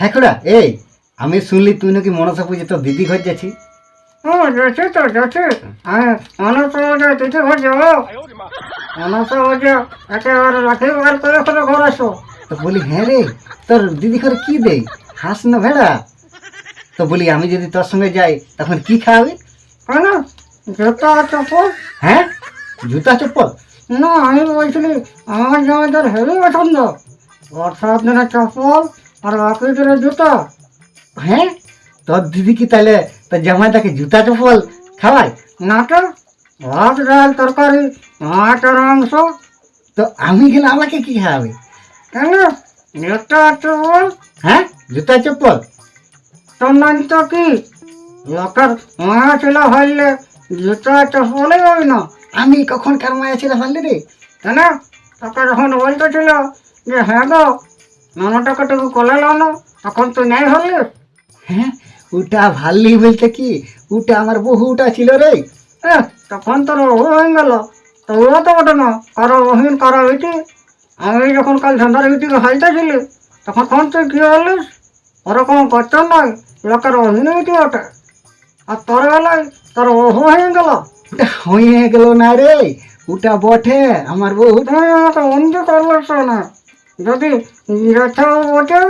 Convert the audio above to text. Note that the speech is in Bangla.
হ্যাঁ খুড়া এই আমি শুনলি তুই নাকি মনসা পুজো তোর দিদি ঘর যাচ্ছি। ও যাচ্ছি তো যাচ্ছি। দিদি ঘর যাব। একেবারে রাখি বার করে ঘর আসো তো বলি হ্যাঁ রে তোর দিদি ঘরে কি দেই? হাঁস না ভেড়া? তো বলি আমি যদি তোর সঙ্গে যাই তখন কি খাওয়াবে? কেন জুতা চপ্পল? হ্যাঁ? জুতা চপ্পল? না আমি বলছিলি আমার জামাইদের হেভি পছন্দ। দিনে চপ্পল আর বাকি দিনে জুতা? হ্যাঁ? তোর দিদি কি তাহলে তোর জামাই তাকে জুতা চপ্পল খাওয়ায়? নাটা ভাত ডাল তরকারি মাছের মাংস। তো আমি গেলে আমাকে কি খাওয়াবে? কেন? জুতা চপ্পল? হ্যাঁ? জুতা চপ্পল? তোর নাম তো কি? লোকের মায়া ছিল হইলে জুতা চপ্পলই হয় না। আমি কখন কার মায়া ছিল ভাবলি রে? কেন? তোকে যখন বলতেছিল যে হ্যাঁ গো নানাটাকে তুমি কোলে লানো তখন তুই নাই হলি। হ্যাঁ ওটা ভাল্লি বলতে কি? ওটা আমার বহুটা ছিল রে। তখন তোর বহু হয়ে গেল। তো ও তো ওটা না কারও বহিন কারও ইটি আমি যখন কাল সন্ধ্যার ইটিকে হাইতেছিলি তখন কোন তুই কি হলিস ওরকম করছেন নয় লোকের বহিন ইটি ওঠে আর তোর বেলায় তোর বহু হয়ে গেল। ওটা হয়ে গেল না রে ওটা বটে আমার বহু তুমি আমাকে অন্ধ করল না। যদি যথাও বটে